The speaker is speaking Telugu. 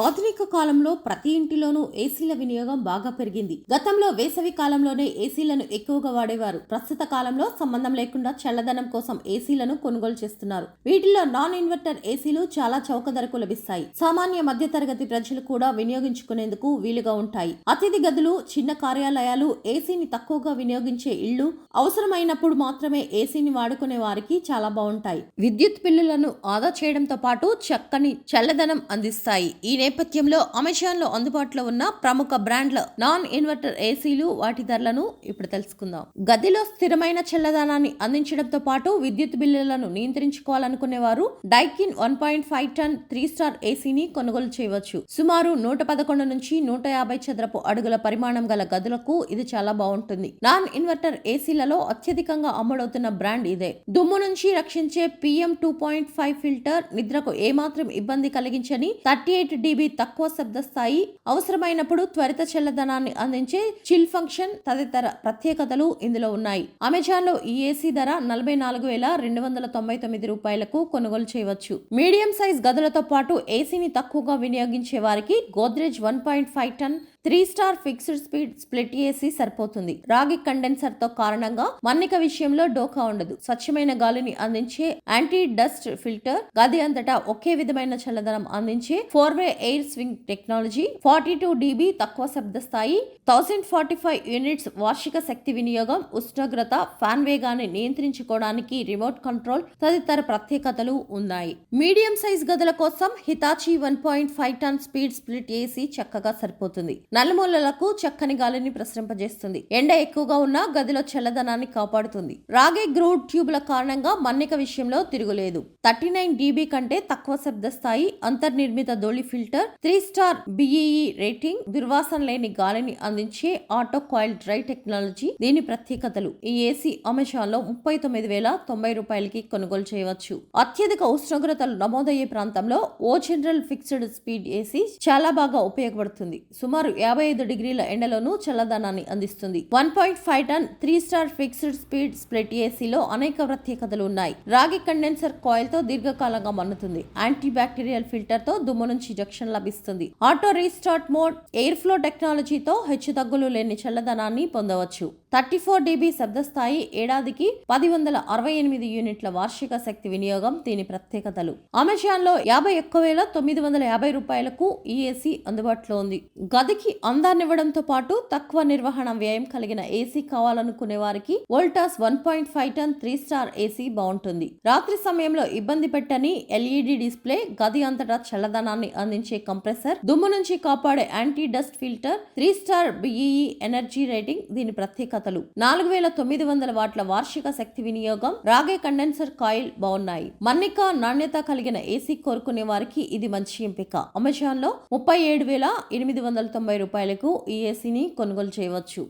ఆధునిక కాలంలో ప్రతి ఇంటిలోనూ ఏసీల వినియోగం బాగా పెరిగింది. గతంలో వేసవి కాలంలోనే ఏసీలను ఎక్కువగా వాడేవారు. ప్రస్తుత కాలంలో సంబంధం లేకుండా చల్లదనం కోసం ఏసీలను కొనుగోలు చేస్తున్నారు. వీటిలో నాన్ ఇన్వర్టర్ ఏసీలు చాలా చౌక ధరకు లభిస్తాయి. సామాన్య మధ్యతరగతి ప్రజలు కూడా వినియోగించుకునేందుకు వీలుగా ఉంటాయి. అతిథి గదులు చిన్న కార్యాలయాలు ఏసీని తక్కువగా వినియోగించే ఇళ్ళు అవసరమైనప్పుడు మాత్రమే ఏసీని వాడుకునే వారికి చాలా బాగుంటాయి. విద్యుత్ బిల్లులను ఆదా చేయడంతో పాటు చక్కని చల్లదనం అందిస్తాయి. ఈ నేపథ్యంలో అమెజాన్లో అందుబాటులో ఉన్న ప్రముఖ బ్రాండ్ల నాన్ ఇన్వర్టర్ ఏసీలు వాటి ధరలను ఇప్పుడు తెలుసుకుందాం. గదిలో స్థిరమైన చల్లదనాన్ని అందించడంతో పాటు విద్యుత్ బిల్లులను నియంత్రించుకోవాలనుకునే వారు Daikin one point five ton three star ఏసీని కొనుగోలు చేయవచ్చు. సుమారు నూట పదకొండు నుంచి నూట యాభై చదరపు అడుగుల పరిమాణం గల గదులకు ఇది చాలా బాగుంటుంది. నాన్ ఇన్వర్టర్ ఏసీలలో అత్యధికంగా అమ్ముడవుతున్న బ్రాండ్ ఇదే. దుమ్ము నుంచి రక్షించే PM two point five filter నిద్రకు ఏమాత్రం ఇబ్బంది కలిగించని థర్టీ ఎయిట్ డిబి తక్కువ శబ్ద స్థాయి అవసరమైనప్పుడు త్వరిత చల్లదనాన్ని అందించే చిల్ ఫంక్షన్ తదితర ప్రత్యేకతలు ఇందులో ఉన్నాయి. అమెజాన్లో ఈ ఏసీ ధర నలభై నాలుగు వేల రెండు వందల తొంభై తొమ్మిది రూపాయలకు కొనుగోలు చేయవచ్చు. మీడియం సైజ్ గదులతో పాటు ఏసీని తక్కువగా వినియోగించే వారికి Godrej one point five ton three star fixed speed split AC సరిపోతుంది. రాగి కండెన్సర్తో కారణంగా మన్నిక విషయంలో డోకా ఉండదు. స్వచ్ఛమైన గాలిని అందించే యాంటీ డస్ట్ ఫిల్టర్ గది అంతటా ఒకే విధమైన చల్లదనం అందించే four way air swing technology forty two dB తక్కువ శబ్ద స్థాయి థౌసండ్ ఫార్టీ ఫైవ్ యూనిట్స్ వార్షిక శక్తి వినియోగం ఉష్ణోగ్రత ఫ్యాన్ వేగాన్ని నియంత్రించుకోవడానికి రిమోట్ కంట్రోల్ తదితర ప్రత్యేకతలు ఉన్నాయి. మీడియం సైజ్ గదుల కోసం Hitachi one point five ton speed split AC చక్కగా సరిపోతుంది. నలుమూలలకు చక్కని గాలిని ప్రసరింపజేస్తుంది. ఎండ ఎక్కువగా ఉన్న గదిలో చల్లదనాన్ని కాపాడుతుంది. రాగే గ్రూడ్ ట్యూబ్ల కారణంగా మన్నిక విషయంలో తిరుగులేదు. థర్టీ నైన్ డీబీ కంటే తక్కువ శబ్ద స్థాయి అంతర్నిర్మిత ధోళి filter three star BEE rating దుర్వాసన లేని గాలిని అందించే ఆటో కాయిల్ డ్రై టెక్నాలజీ దీని ప్రత్యేకతలు. ఈ ఏసీ అమెజాన్లో ముప్పై తొమ్మిది వేల తొంభై రూపాయలకి కొనుగోలు చేయవచ్చు. అత్యధిక ఉష్ణోగ్రతలు నమోదయ్యే ప్రాంతంలో O General fixed speed AC చాలా బాగా ఉపయోగపడుతుంది. సుమారు యాభై ఐదు డిగ్రీల ఎండలోనూ చల్లదనాన్ని అందిస్తుంది. One point five ton three star fixed speed split ఏసీలో అనేక ప్రత్యేకతలు ఉన్నాయి. రాగి కండెన్సర్ కాయిల్తో దీర్ఘకాలంగా మన్నుతుంది. యాంటీ బ్యాక్టీరియల్ ఫిల్టర్తో దుమ్ము నుంచి జక్షన్ లభిస్తుంది. Auto restart mode air flow టెక్నాలజీతో హెచ్చు తగ్గులు లేని చల్లదనాన్ని పొందవచ్చు. థర్టీ ఫోర్ డీబీ శబ్ద స్థాయి ఏడాదికి పది వందల అరవై ఎనిమిది యూనిట్ల వార్షిక శక్తి వినియోగం దీని ప్రత్యేకతలు. అమెజాన్లో యాభై ఒక్క వేల తొమ్మిది వందల యాభై రూపాయలకు ఈ ఏసీ అందుబాటులో ఉంది. గదికి అందాన్నివ్వడంతో పాటు తక్కువ నిర్వహణ వ్యయం కలిగిన ఏసీ కావాలనుకునే వారికి Voltas one point five ton three star AC బాగుంటుంది. రాత్రి సమయంలో ఇబ్బంది పెట్టని ఎల్ఈడి డిస్ప్లే గది అంతటా చల్లదనాన్ని అందించే కంప్రెసర్ దుమ్ము నుంచి కాపాడే anti dust filter three star BEE energy rating దీని ప్రత్యేకతలు. నాలుగు వేల తొమ్మిది వందల వాట్ల వార్షిక శక్తి వినియోగం రాగే కండెన్సర్ కాయిల్ బాగున్నాయి. మన్నిక నాణ్యత కలిగిన ఏసీ కోరుకునే వారికి ఇది మంచి ఎంపిక. అమెజాన్లో ముప్పై ఏడు వేల ఎనిమిది వందల తొంభై రూపాయలకు ఈ ఏసీని కొనుగోలు చేయవచ్చు.